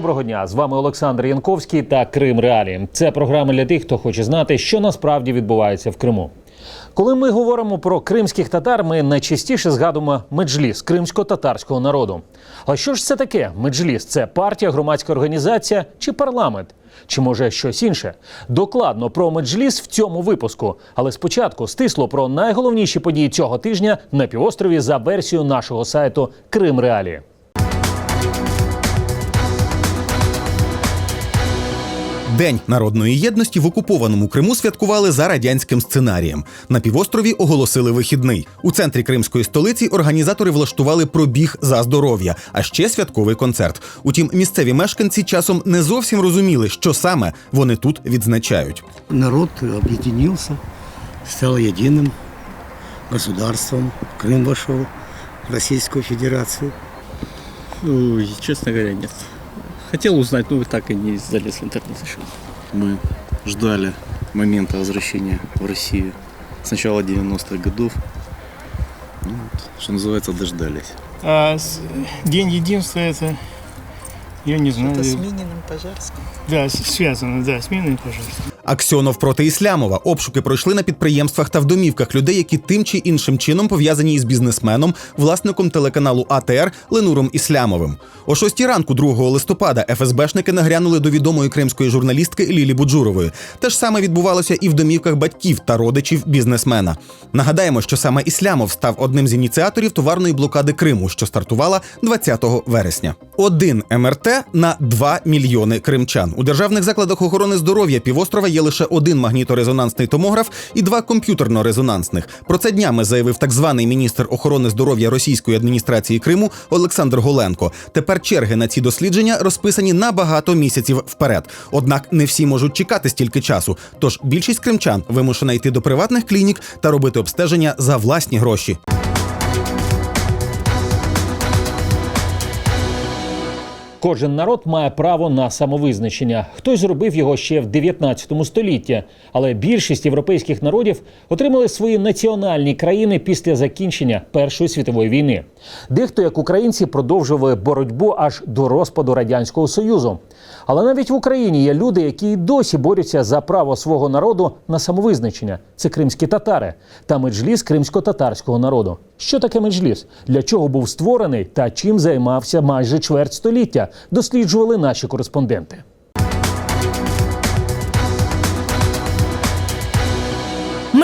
Доброго дня! З вами Олександр Янковський та Крим Реалії. Це програма для тих, хто хоче знати, що насправді відбувається в Криму. Коли ми говоримо про кримських татар, ми найчастіше згадуємо меджліс кримсько-татарського народу. А що ж це таке? Меджліс це партія, громадська організація чи парламент? Чи може щось інше? Докладно про меджліс в цьому випуску. Але спочатку стисло про найголовніші події цього тижня на півострові за версією нашого сайту Крим Реалії. День народної єдності в окупованому Криму святкували за радянським сценарієм. На півострові оголосили вихідний. У центрі кримської столиці організатори влаштували пробіг за здоров'я, а ще святковий концерт. Утім, місцеві мешканці часом не зовсім розуміли, що саме вони тут відзначають. Народ объединился, стал единым государством. Крым вошел в Российскую Федерацию. Ой, честно говоря, нет. Хотел узнать, но вы так и не залез в интернет еще. Мы ждали момента возвращения в Россию с начала 90-х годов. Ну, вот, что называется, дождались. А с- День единства это, я не знаю. Это с Мининым Пожарским. Да, связано, да, с Миной, пожалуйста. Аксьонов проти Іслямова. Обшуки пройшли на підприємствах та в домівках людей, які тим чи іншим чином пов'язані із бізнесменом, власником телеканалу АТР Ленуром Іслямовим. О 6 ранку 2 листопада ФСБшники нагрянули до відомої кримської журналістки Лілі Буджурової. Те ж саме відбувалося і в домівках батьків та родичів бізнесмена. Нагадаємо, що саме Іслямов став одним з ініціаторів товарної блокади Криму, що стартувала 20 вересня. Один МРТ на 2 мільйони кримчан. У державних закладах охорони здоров'я півострова є лише один магніторезонансний томограф і два комп'ютерно-резонансних. Про це днями заявив так званий міністр охорони здоров'я російської адміністрації Криму Олександр Голенко. Тепер черги на ці дослідження розписані на багато місяців вперед. Однак не всі можуть чекати стільки часу. Тож більшість кримчан вимушена йти до приватних клінік та робити обстеження за власні гроші. Кожен народ має право на самовизначення. Хтось зробив його ще в 19 столітті, але більшість європейських народів отримали свої національні країни після закінчення Першої світової війни. Дехто, як українці, продовжували боротьбу аж до розпаду радянського союзу. Але навіть в Україні є люди, які й досі борються за право свого народу на самовизначення. Це кримські татари та меджліс кримсько-татарського народу. Що таке меджліс? Для чого був створений та чим займався майже чверть століття? Досліджували наші кореспонденти.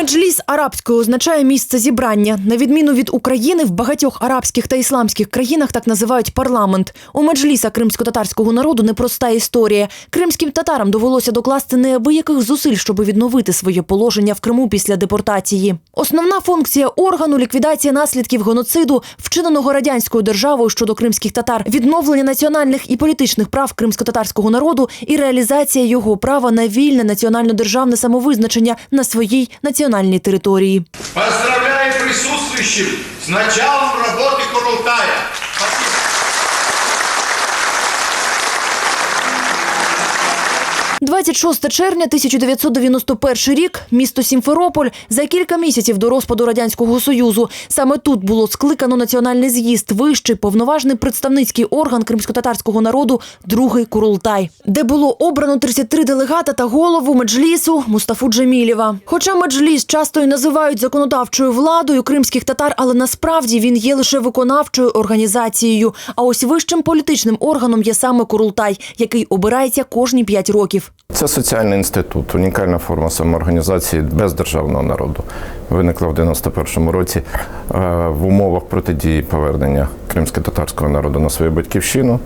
Меджліс арабською означає місце зібрання. На відміну від України, в багатьох арабських та ісламських країнах так називають парламент. У меджліса кримсько-татарського народу непроста історія. Кримським татарам довелося докласти неабияких зусиль, щоб відновити своє положення в Криму після депортації. Основна функція органу ліквідація наслідків геноциду, вчиненого радянською державою щодо кримських татар, відновлення національних і політичних прав кримсько-татарського народу і реалізація його права на вільне національно-державне самовизначення на своїй національній території. Поздравляем присутствующих з началом роботи Курултая. 26 червня 1991 рік, місто Сімферополь, за кілька місяців до розпаду радянського союзу. Саме тут було скликано національний з'їзд, вищий повноважний представницький орган кримсько-татарського народу, другий Курултай, де було обрано 33 делегата та голову меджлісу Мустафу Джемілєва. Хоча меджліс часто і називають законодавчою владою кримських татар, але насправді він є лише виконавчою організацією. А ось вищим політичним органом є саме Курултай, який обирається кожні 5 років. Це соціальний інститут, унікальна форма самоорганізації бездержавного народу. Виникла в 91-му році е, в умовах протидії повернення кримсько-татарського народу на свою батьківщину,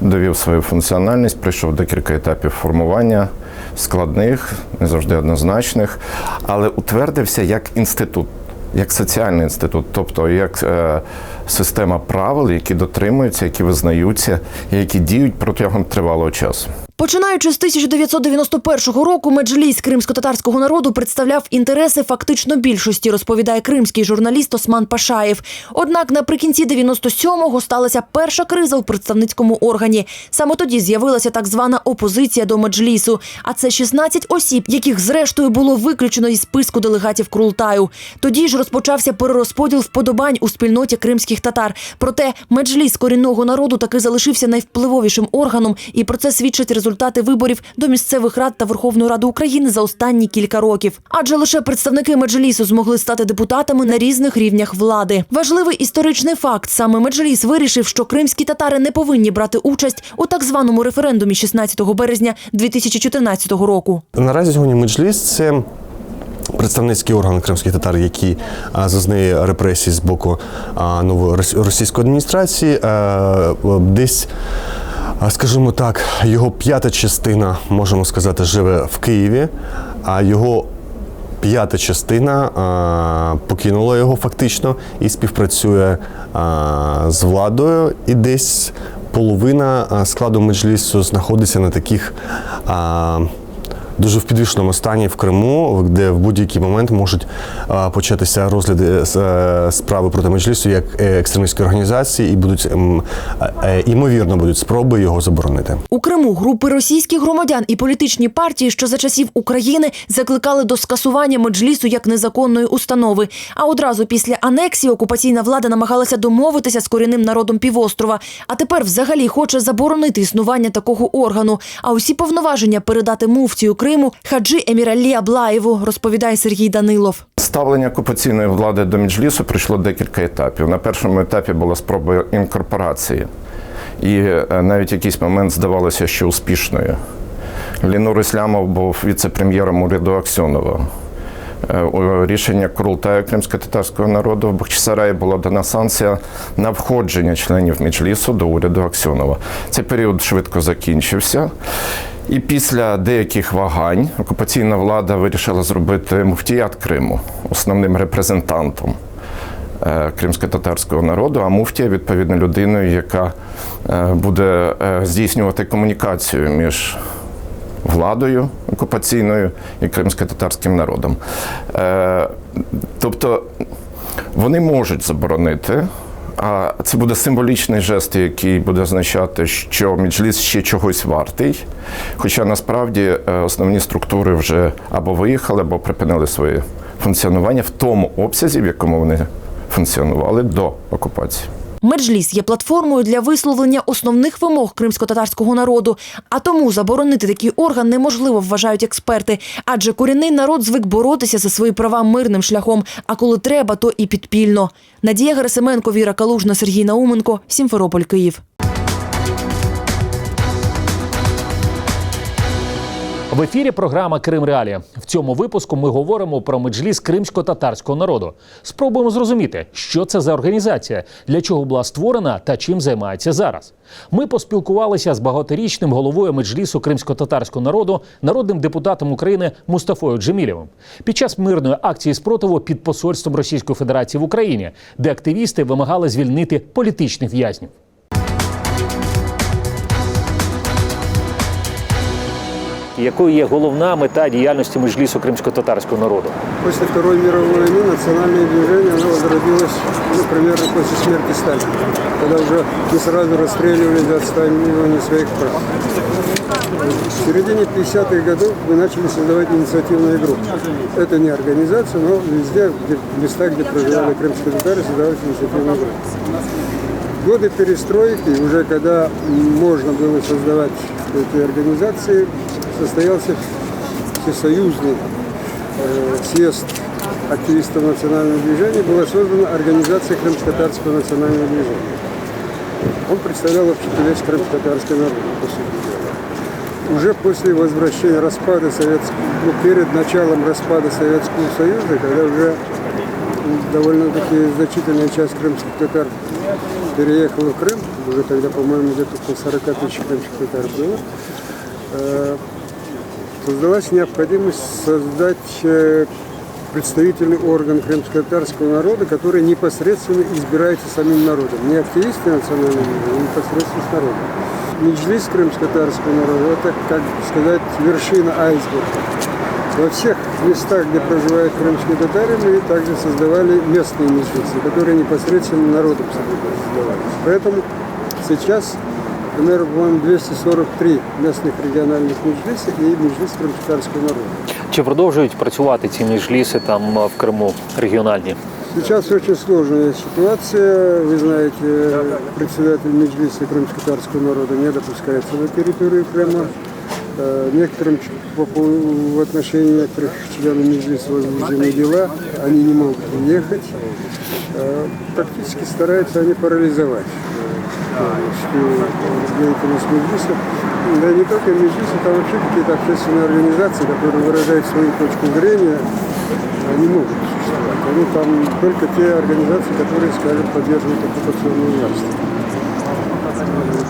довів свою функціональність, пройшов декілька етапів формування складних, не завжди однозначних, але утвердився як інститут. Як соціальний інститут, тобто як е, система правил, які дотримуються, які визнаються, які діють протягом тривалого часу. Починаючи з 1991 року, меджліс кримсько-татарського народу представляв інтереси фактично більшості, розповідає кримський журналіст Осман Пашаєв. Однак наприкінці 97-го сталася перша криза у представницькому органі. Саме тоді з'явилася так звана опозиція до меджлісу. А це 16 осіб, яких зрештою було виключено із списку делегатів Крултаю. Тоді ж розпочався перерозподіл вподобань у спільноті кримських татар. Проте меджліс корінного народу таки залишився найвпливовішим органом, і про це свідчать результати виборів до місцевих рад та Верховної Ради України за останні кілька років. Адже лише представники меджлісу змогли стати депутатами на різних рівнях влади. Важливий історичний факт: саме меджліс вирішив, що кримські татари не повинні брати участь у так званому референдумі 16 березня 2014 року. Наразі сьогодні меджліс це представницький орган кримських татар, які а, зазнає репресій з боку нової російської адміністрації. Десь, скажімо так, його п'ята частина, можемо сказати, живе в Києві, а його п'ята частина а, покинула його фактично і співпрацює а, з владою. І десь половина складу меджлісу знаходиться на таких. А, Дуже в підвішеному стані в Криму, де в будь-який момент можуть початися розгляди е, справи проти меджлісу як е, екстремістської організації, і будуть е, е, імовірно будуть спроби його заборонити. У Криму групи російських громадян і політичні партії, що за часів України закликали до скасування меджлісу як незаконної установи. А одразу після анексії окупаційна влада намагалася домовитися з корінним народом півострова. А тепер взагалі хоче заборонити існування такого органу. А усі повноваження передати муфтію Криму Хаджи Еміралі Аблаєву, розповідає Сергій Данилов. Ставлення окупаційної влади до Меджлісу пройшло декілька етапів. На першому етапі була спроба інкорпорації, і е, навіть якийсь момент здавалося, що успішною. Лінур Іслямов був віце-прем'єром уряду Аксьонова. Е, Рішення Курултаю кримсько-татарського народу в Бахчисараї була дана санкція на входження членів Меджлісу до уряду Аксьонова. Цей період швидко закінчився. І після деяких вагань окупаційна влада вирішила зробити муфтіят Криму основним репрезентантом е, кримсько-татарського народу, а муфтія відповідно людиною, яка е, буде е, здійснювати комунікацію між владою окупаційною і кримсько-татарським народом. Тобто вони можуть заборонити. А це буде символічний жест, який буде означати, що Меджліс ще чогось вартий. Хоча насправді е, основні структури вже або виїхали, або припинили своє функціонування в тому обсязі, в якому вони функціонували до окупації. Меджліс є платформою для висловлення основних вимог кримсько-татарського народу. А тому заборонити такий орган неможливо, вважають експерти. Адже корінний народ звик боротися за свої права мирним шляхом. А коли треба, то і підпільно. Надія Герасименко, Віра Калужна, Сергій Науменко, Сімферополь, Київ. В ефірі програма Крим Реалія. В цьому випуску ми говоримо про меджліс кримсько-татарського народу. Спробуємо зрозуміти, що це за організація, для чого була створена та чим займається зараз. Ми поспілкувалися з багаторічним головою меджлісу кримсько-татарського народу, народним депутатом України Мустафою Джемілєвим під час мирної акції спротиву під посольством Російської Федерації в Україні, де активісти вимагали звільнити політичних в'язнів. Якою є головна мета діяльності меджлісу кримсько-татарського народу? После Второй мировой войны национальное движение оно возродилось ну, примерно после смерти Сталина, когда уже не сразу расстреливали за отстаивание своих прав. В середине 50-х годов мы начали создавать инициативную группу. Это не организация, но везде, где, в местах, где проживали крымские татары, создавалась инициативная группа. Годы перестройки, уже когда можно было создавать эти организации, состоялся всесоюзный э, съезд активистов национального движения, была создана организация Крымско-Татарского национального движения. Он представлял вообще-то весь крымско-татарский народ, по сути дела. Уже после возвращения распада Советского, ну, перед началом распада Советского Союза, когда уже довольно-таки значительная часть крымских татар переехала в Крым, уже тогда, по-моему, где-то около 40 тысяч крымских татар было, э, создалась необходимость создать э, представительный орган крымско-татарского народа, который непосредственно избирается самим народом. Не активисты национального а непосредственно с народом. Меджлис крымско-татарского народа – это, как сказать, вершина айсберга. Во всех местах, где проживают крымские татары, мы также создавали местные меджлисы, которые непосредственно народом создавались. Поэтому сейчас, например, по-моему, 243 местных региональных меджлиса и меджлис крымско-татарского народа. Чи продовжують працювати ці міжліси там е, в Криму регіональні? Сейчас очень сложная ситуация. Вы знаете, председатель Меджлиса крымско-татарского народа не допускается на территорию Крыма. Э, Некоторым в отношении некоторых членов Меджлиса возбуждены дела, они не могут уехать. Э, Практически стараются они парализовать э, деятельность Меджлиса. Да не только Меджлиса, там вообще какие-то общественные организации, которые выражают свою точку зрения, они могут существовать. Они там только те организации, которые, скажем, поддерживают оккупационную власть.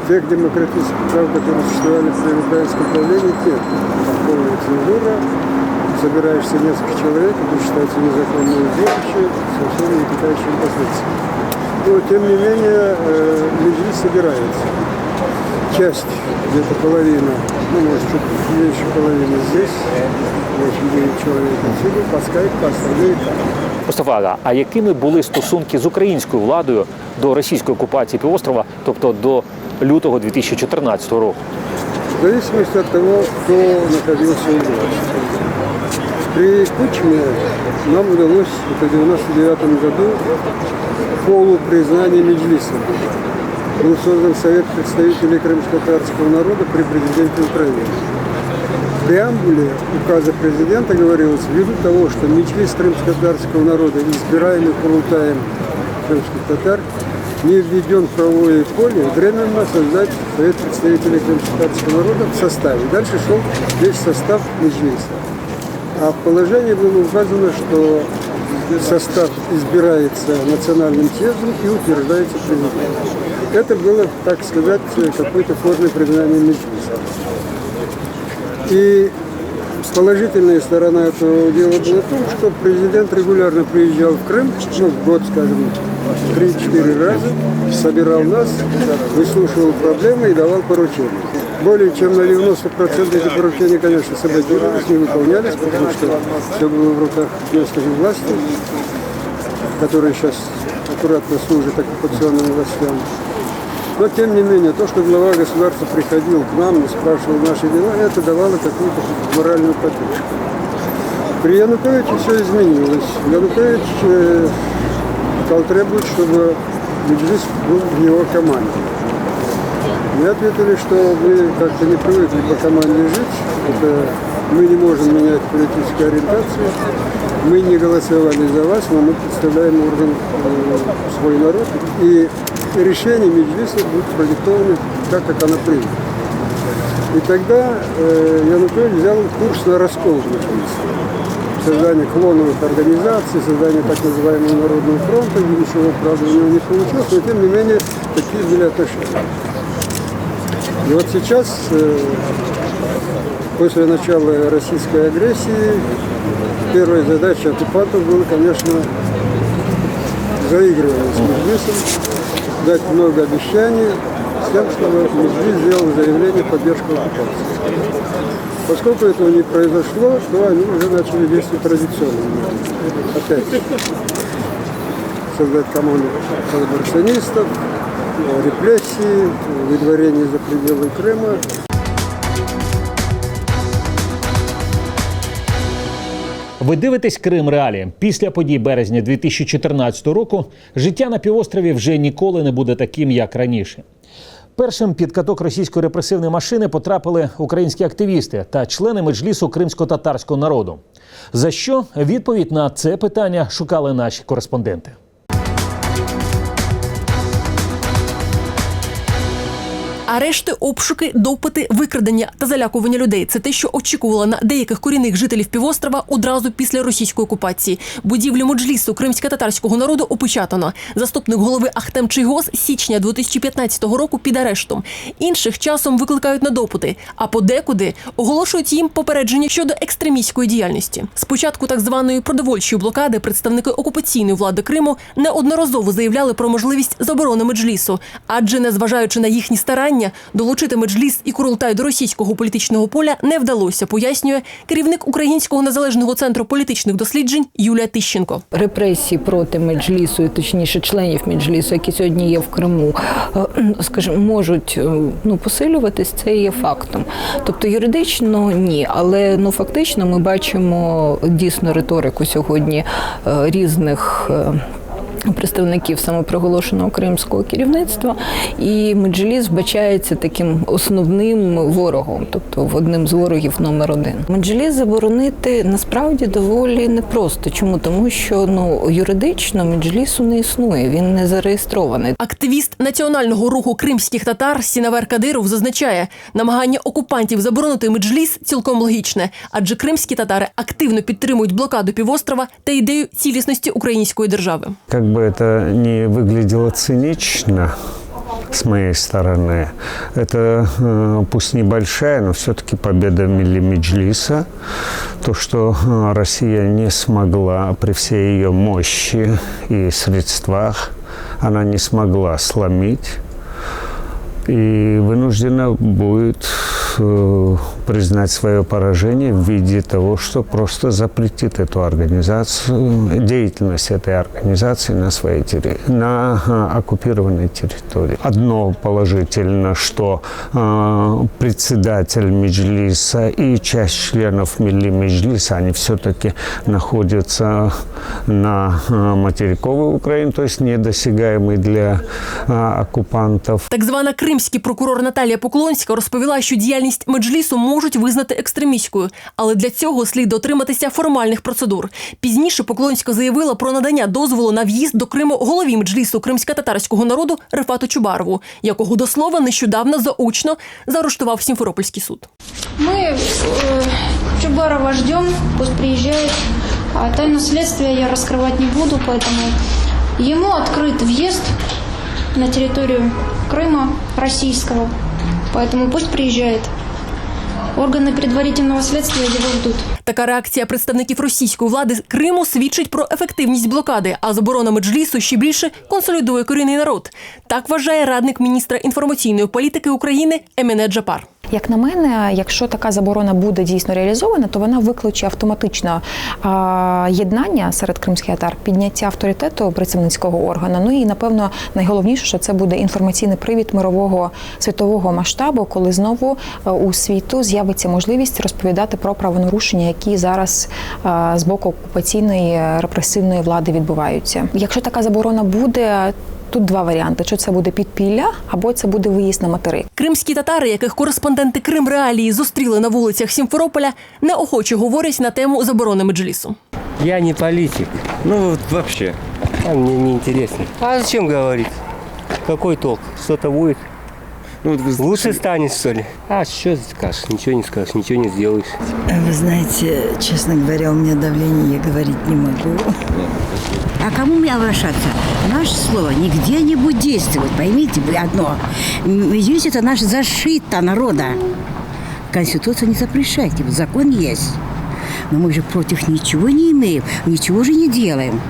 Тех демократических прав, которые существовали при украинском правлении, нет. Там полная цензура, собираешься несколько человек, это считается незаконное убежище, совсем не питающим последствиями. Но, тем не менее, э, Меджлис собирается. Часть, где-то половина, ну, может, чуть меньше половины здесь, 8-9 человек отсюда, по скайпу, по остальные там. Мустафа, а якими були стосунки з українською владою до російської окупації півострова, тобто до лютого 2014 року? В зависимости от того, кто находился у власти. При Кучме нам удалось в 1999 году полупризнание Меджлиса. Был создан Совет представителей крымско-татарского народа при президенте Украины. В преамбуле указа президента говорилось, ввиду того, что Меджлис крымско-татарского народа, избираемый Курултаем крымских татар, не введен в правовое поле, временно создать Совет представителей крымско-татарского народа в составе. Дальше шел весь состав Меджлиса. А в положении было указано, что состав избирается национальным съездом и утверждается президентом. Это было, так сказать, какой-то форме признания Меджлиса. И положительная сторона этого дела была в том, что президент регулярно приезжал в Крым, ну, в год, скажем, 3-4 раза, собирал нас, выслушивал проблемы и давал поручения. Более чем на 90% эти поручения, конечно, саботировались, не выполнялись, потому что все было в руках местных власти, которые сейчас аккуратно служат оккупационным властям. Но, тем не менее, то, что глава государства приходил к нам и спрашивал наши дела, это давало какую-то моральную поддержку. При Януковиче все изменилось. Янукович э, стал требовать, чтобы Меджлис был в его команде. Мы ответили, что мы как-то не привыкли по команде жить. Это мы не можем менять политическую ориентацию. Мы не голосовали за вас, но мы представляем орган э, свой народ. И решение Меджлиса будет продиктовано так, как оно принято. И тогда э, Янукович взял курс на раскол Меджлиса. Создание клоновых организаций, создание так называемого Народного фронта, ничего, правда, у него не получилось, но тем не менее такие были отношения. И вот сейчас, э, после начала российской агрессии, первая задача оккупантов была, конечно, заигрывание с Меджлисом, дать много обещаний с тем, чтобы Меджлис сделал заявление в поддержку оккупации. Поскольку этого не произошло, то они уже начали действовать традиционно. Опять создать команду коллаборационистов, э, репрессии, э, выдворение за пределы Крыма. Ви дивитесь Крим Реалі. Після подій березня 2014 року життя на півострові вже ніколи не буде таким, як раніше. Першим під каток російської репресивної машини потрапили українські активісти та члени меджлісу кримсько-татарського народу. За що відповідь на це питання шукали наші кореспонденти. Арешти, обшуки, допити, викрадення та залякування людей це те, що очікувало на деяких корінних жителів півострова одразу після російської окупації. Будівлю Моджлісу кримсько-татарського народу опечатано. Заступник голови Ахтем Чийгоз з січня 2015 року під арештом. Інших часом викликають на допити, а подекуди оголошують їм попередження щодо екстремістської діяльності. Спочатку так званої продовольчої блокади представники окупаційної влади Криму неодноразово заявляли про можливість заборони меджлісу, адже незважаючи на їхні старання, долучити меджліс і Курултай до російського політичного поля не вдалося, пояснює керівник Українського незалежного центру політичних досліджень Юлія Тищенко. репресії проти меджлісу, точніше членів меджлісу, які сьогодні є в Криму, е, скажімо, можуть е, ну посилюватись. Це є фактом. Тобто юридично ні, але ну фактично ми бачимо дійсно риторику сьогодні е, різних. Представників самопроголошеного кримського керівництва, і Меджліс вбачається таким основним ворогом, тобто одним з ворогів номер один. Меджліс заборонити насправді доволі непросто. Чому тому, що ну юридично Меджлісу не існує, він не зареєстрований. Активіст національного руху кримських татар Сінавер Кадиров зазначає, намагання окупантів заборонити меджліс цілком логічне, адже кримські татари активно підтримують блокаду півострова та ідею цілісності української держави. Как бы это ни выглядело цинично с моей стороны, это э, пусть небольшая, но все-таки победа Милли Меджлиса. То, что э, Россия не смогла при всей ее мощи и средствах, она не смогла сломить и вынуждена будет э, признать свое поражение в виде того, что просто запретит эту организацию, деятельность этой организации на своей терри- на э, оккупированной территории. Одно положительно, что э, председатель Меджлиса и часть членов Милли Меджлиса, они все-таки находятся на э, материковой Украине, то есть недосягаемый для э, оккупантов. Так звана кримський прокурор Наталія Поклонська розповіла, що діяльність меджлісу можуть визнати екстремістською, але для цього слід дотриматися формальних процедур. Пізніше Поклонська заявила про надання дозволу на в'їзд до Криму голові меджлісу кримсько-татарського народу Рефату Чубарову, якого до слова нещодавно заочно заарештував Сімферопольський суд. Мы э, Чубарова ждем, пусть приезжает. А тайну следствия я раскрывать не буду, поэтому ему открыт въезд на территорию Крыма российского. Поэтому пусть приезжает. Органы предварительного следствия его ждут. Така реакція представників російської влади з Криму свідчить про ефективність блокади, а заборона меджлісу ще більше консолідує корінний народ. Так вважає радник міністра інформаційної політики України Еміне Джапар. Як на мене, якщо така заборона буде дійсно реалізована, то вона викличе автоматично єднання серед кримських татар, підняття авторитету представницького органу. Ну і напевно найголовніше, що це буде інформаційний привід мирового світового масштабу, коли знову е, у світу з'явиться можливість розповідати про правонарушення, які зараз е, з боку окупаційної репресивної влади відбуваються. Якщо така заборона буде. Тут два варіанти: чи це буде підпілля, або це буде виїзд на материк. Кримські татари, яких кореспонденти Крим Реалії зустріли на вулицях Сімферополя, неохоче говорять на тему заборони меджлісу. Я не политик. Ну вот вообще. А мне не интересно. А зачем говорить? Какой толк? Что-то будет? Ну, вот вы Лучше станет, что ли? А что скажешь? Ничего не скажешь, ничего не сделаешь. Вы знаете, честно говоря, у меня давление, я говорить не могу. А кому мне обращаться? Наше слово нигде не будет действовать. Поймите вы одно. Здесь это наша защита народа. Конституция не запрещает, вот закон есть. Но мы же против ничего не имеем, ничего же не делаем.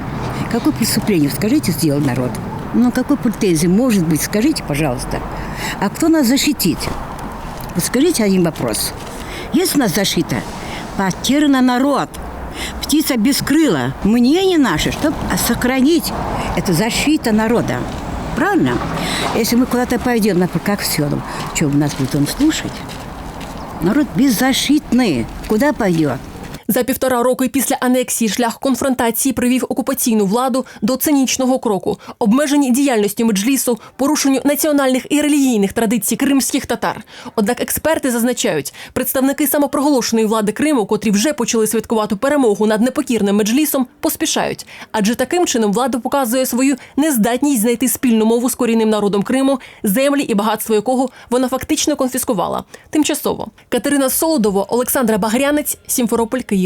Какое преступление, скажите, сделал народ? Ну, какой претензии может быть, скажите, пожалуйста. А кто нас защитит? Вот скажите один вопрос. Есть у нас защита? Потерян народ. Птица без крыла. Мнение наше, чтобы сохранить это защита народа. Правильно? Если мы куда-то пойдем, например, как в селом, что нас будет он слушать? Народ беззащитный. Куда пойдет? За півтора роки після анексії шлях конфронтації привів окупаційну владу до цинічного кроку, обмеженні діяльності меджлісу, порушенню національних і релігійних традицій кримських татар. Однак експерти зазначають, представники самопроголошеної влади Криму, котрі вже почали святкувати перемогу над непокірним меджлісом, поспішають, адже таким чином влада показує свою нездатність знайти спільну мову з корінним народом Криму, землі і багатство якого вона фактично конфіскувала тимчасово. Катерина Солодово, Олександра Багрянець, Сімферополь, Київ.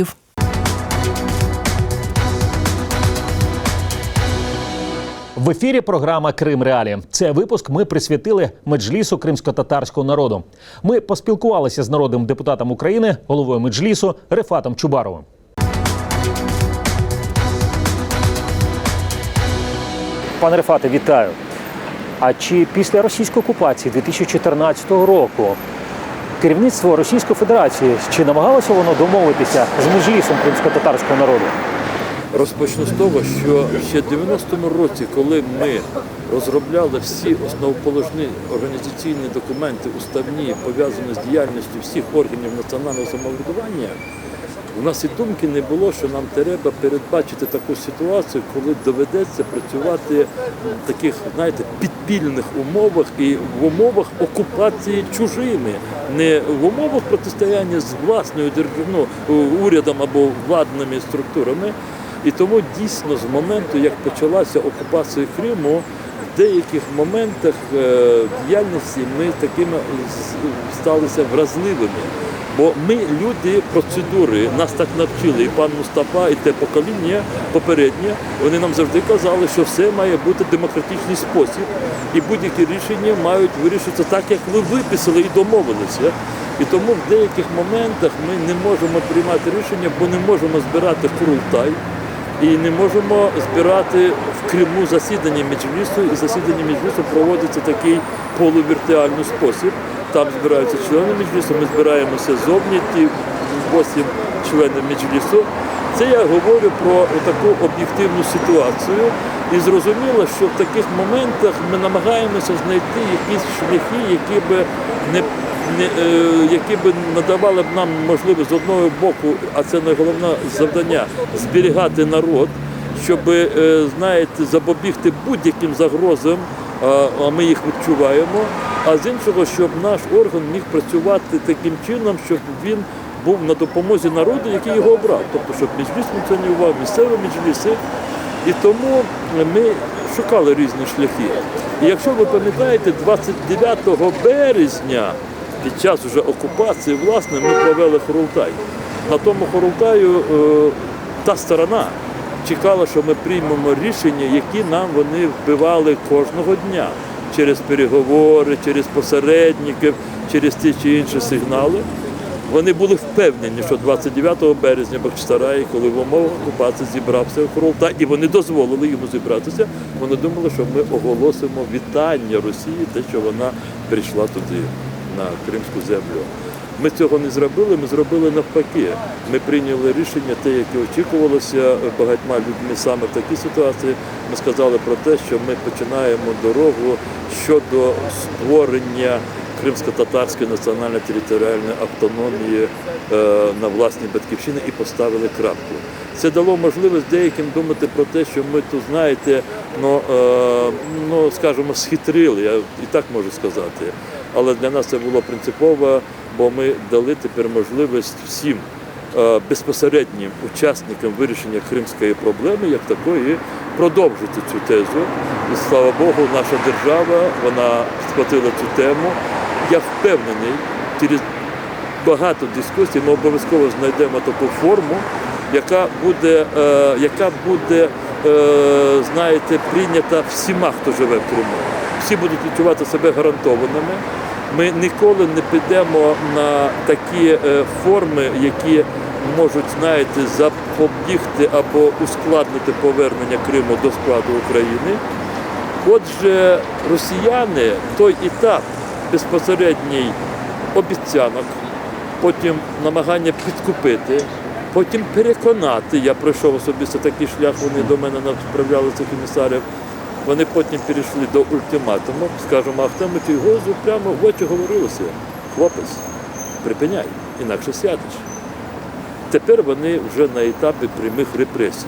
В ефірі програма Крим Реалі. Це випуск ми присвятили меджлісу кримсько-татарського народу. Ми поспілкувалися з народним депутатом України, головою меджлісу Рефатом Чубаровим. Пане Рефате, вітаю. А чи після російської окупації 2014 року керівництво Російської Федерації чи намагалося воно домовитися з межлісом кримсько-татарського народу? Розпочну з того, що ще в 90-му році, коли ми розробляли всі основоположні організаційні документи, уставні, пов'язані з діяльністю всіх органів національного самоврядування, у нас і думки не було, що нам треба передбачити таку ситуацію, коли доведеться працювати в таких, знаєте, підпільних умовах і в умовах окупації чужими, не в умовах протистояння з власною державною урядом або владними структурами. І тому дійсно з моменту, як почалася окупація Криму, деяких моментах е, діяльності ми такими сталися вразливими. Бо ми люди процедури, нас так навчили, і пан Мустафа, і те покоління попереднє, вони нам завжди казали, що все має бути демократичний спосіб, і будь-які рішення мають вирішитися так, як ви виписали і домовилися. І тому в деяких моментах ми не можемо приймати рішення, бо не можемо збирати курултай. І не можемо збирати в Криму засідання Меджлісу, і засідання Меджлісу проводиться такий полувіртуальний спосіб. Там збираються члени Меджлісу, ми збираємося зовні, ті 8 членів Меджлісу. Це я говорю про таку об'єктивну ситуацію. І зрозуміло, що в таких моментах ми намагаємося знайти якісь шляхи, які би не які б надавали б нам можливість з одного боку, а це найголовне завдання зберігати народ, щоб е, знаєте, запобігти будь-яким загрозам, а ми їх відчуваємо. А з іншого, щоб наш орган міг працювати таким чином, щоб він був на допомозі народу, який його обрав. Тобто, щоб міжліс функціонував, місцеві міжліси. І тому ми шукали різні шляхи. І якщо ви пам'ятаєте, 29 березня під час вже окупації, власне, ми провели Хорултай. На тому Хорултаю е, та сторона чекала, що ми приймемо рішення, які нам вони вбивали кожного дня через переговори, через посередників, через ті чи інші сигнали. Вони були впевнені, що 29 березня Бахчисараї, коли в умовах окупації зібрався Хорултай, і вони дозволили йому зібратися, вони думали, що ми оголосимо вітання Росії, те, що вона прийшла туди, на кримську землю. Ми цього не зробили, ми зробили навпаки. Ми прийняли рішення, те, яке очікувалося багатьма людьми саме в такій ситуації. Ми сказали про те, що ми починаємо дорогу щодо створення кримсько-татарської національної територіальної автономії е, на власній батьківщині і поставили крапку. Це дало можливість деяким думати про те, що ми тут, знаєте, ну, е, ну скажімо, схитрили, я і так можу сказати. Але для нас це було принципово, бо ми дали тепер можливість всім е, безпосереднім учасникам вирішення кримської проблеми, як такої, продовжити цю тезу. І слава Богу, наша держава вона схватила цю тему. Я впевнений, через багато дискусій ми обов'язково знайдемо таку форму, яка буде, е, яка буде е, знаєте, прийнята всіма, хто живе в Криму. Всі будуть відчувати себе гарантованими. Ми ніколи не підемо на такі е, форми, які можуть, знаєте, запобігти або ускладнити повернення Криму до складу України. Отже, росіяни той етап безпосередній обіцянок, потім намагання підкупити, потім переконати. Я пройшов особисто такий шлях, вони до мене направляли цих комісарів. Вони потім перейшли до ультиматуму, скажімо, Ахтему Тігозу прямо в очі говорилося. Хлопець, припиняй, інакше сядеш. Тепер вони вже на етапі прямих репресій.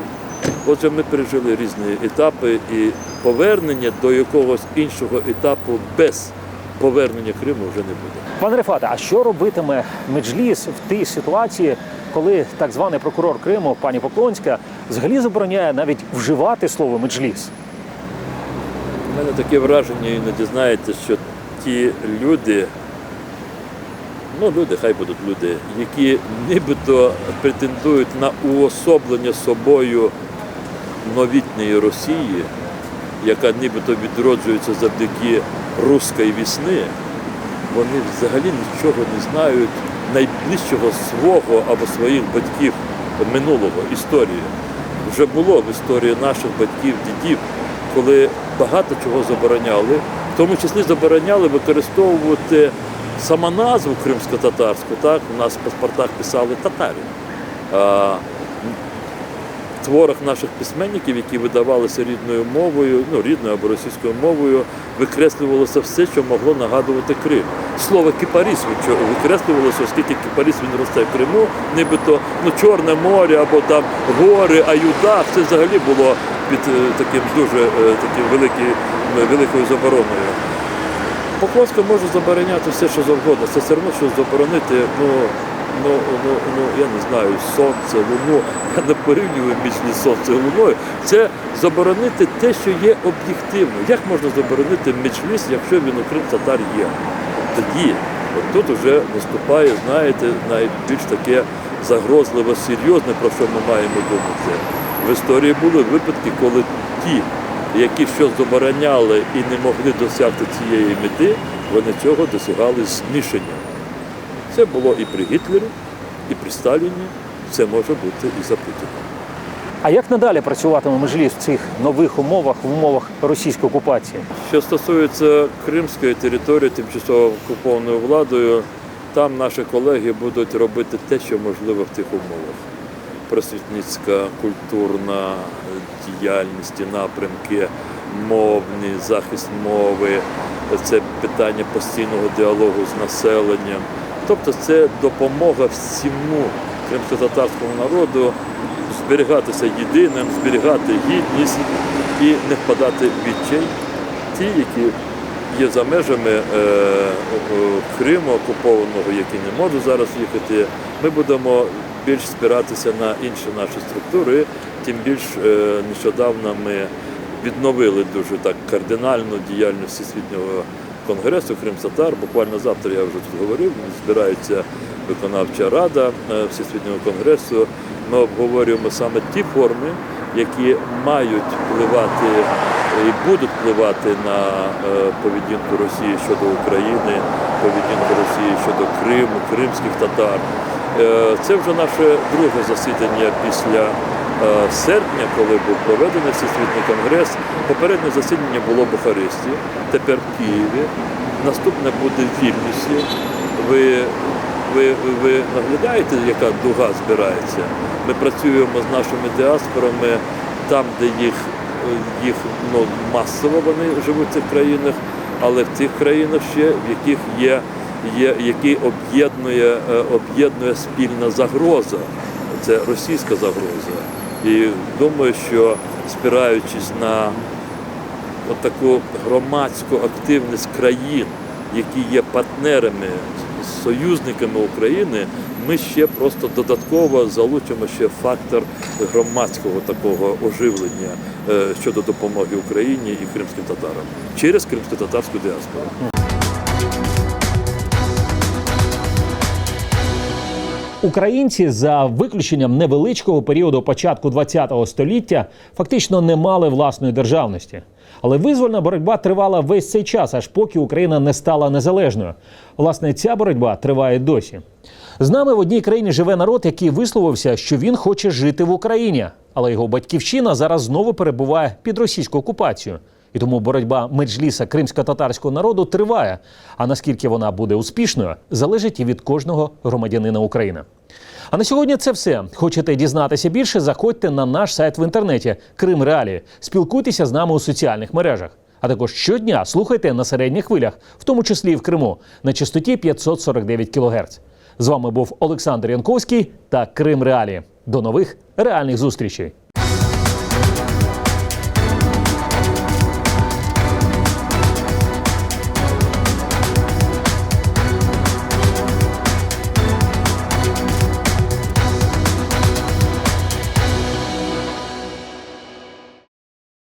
Отже, ми пережили різні етапи і повернення до якогось іншого етапу без повернення Криму вже не буде. Пане Рефате, а що робитиме Меджліс в тій ситуації, коли так званий прокурор Криму, пані Поклонська, взагалі забороняє навіть вживати слово Меджліс? У мене таке враження, іноді знаєте, що ті люди, ну люди, хай будуть люди, які нібито претендують на уособлення собою новітньої Росії, яка нібито відроджується завдяки руської вісни, вони взагалі нічого не знають найближчого свого або своїх батьків минулого історії. Вже було в історії наших батьків, дідів, коли багато чого забороняли, в тому числі забороняли використовувати самоназву кримсько-татарську. Так, у нас в паспортах писали татарі. Творах наших письменників, які видавалися рідною мовою, ну рідною або російською мовою, викреслювалося все, що могло нагадувати Крим. Слово кіпаріс викреслювалося, оскільки кіпаріс він росте в Криму, нібито ну, Чорне море або там гори, аюда, це взагалі було під е, таким дуже е, таким великий, великою забороною. Поклонська може забороняти все, що завгодно. Це все одно, що заборонити, ну, ну, ну, ну, я не знаю, сонце, луну. Я не порівнюю міцні сонце і луною. Це заборонити те, що є об'єктивно. Як можна заборонити мечліс, якщо він у Крим татар є? Тоді, от тут вже наступає, знаєте, найбільш таке загрозливо серйозне, про що ми маємо думати. В історії були випадки, коли ті, які щось забороняли і не могли досягти цієї мети, вони цього досягали змішанням. Це було і при Гітлері, і при Сталіні, це може бути і за Путіна. А як надалі працюватиме Меджліс в цих нових умовах, в умовах російської окупації? Що стосується Кримської території, тимчасово окупованою владою, там наші колеги будуть робити те, що можливо в тих умовах. Просвітницька, культурна діяльність, напрямки, мовні, захист мови, це питання постійного діалогу з населенням. Тобто це допомога всьому кримсько-татарському народу зберігатися єдиним, зберігати гідність і не впадати в відчай. Ті, які є за межами е, Криму окупованого, які не можуть зараз їхати, ми будемо більш спиратися на інші наші структури, тим більш е, нещодавно ми відновили дуже так кардинальну діяльність Всесвітнього конгресу Крим-Татар. Буквально завтра я вже тут говорив, збирається виконавча рада е, Всесвітнього конгресу. Ми обговорюємо саме ті форми, які мають впливати і будуть впливати на е, поведінку Росії щодо України, поведінку Росії щодо Криму, кримських татар. Е, Це вже наше друге засідання після серпня, коли був проведений Всесвітній конгрес. Попереднє засідання було в Бухаресті, тепер в Києві. Наступне буде в Вільнюсі. Ви, ви, ви наглядаєте, яка дуга збирається? Ми працюємо з нашими діаспорами там, де їх, їх ну, масово вони живуть в цих країнах, але в тих країнах ще, в яких є, є які об'єднує, е, об'єднує спільна загроза. Це російська загроза. І думаю, що спираючись на таку громадську активність країн, які є партнерами, союзниками України, ми ще просто додатково залучимо ще фактор громадського такого оживлення е, щодо допомоги Україні і кримським татарам через кримсько-татарську діаспору. Українці за виключенням невеличкого періоду початку ХХ століття фактично не мали власної державності. Але визвольна боротьба тривала весь цей час, аж поки Україна не стала незалежною. Власне, ця боротьба триває досі. З нами в одній країні живе народ, який висловився, що він хоче жити в Україні, але його батьківщина зараз знову перебуває під російську окупацію. І тому боротьба меджліса кримсько-татарського народу триває. А наскільки вона буде успішною, залежить і від кожного громадянина України. А на сьогодні це все. Хочете дізнатися більше? Заходьте на наш сайт в інтернеті Крим Реалії. Спілкуйтеся з нами у соціальних мережах. А також щодня слухайте на середніх хвилях, в тому числі і в Криму, на частоті 549 кГц. З вами був Олександр Янковський та Крим Реалі. До нових реальних зустрічей.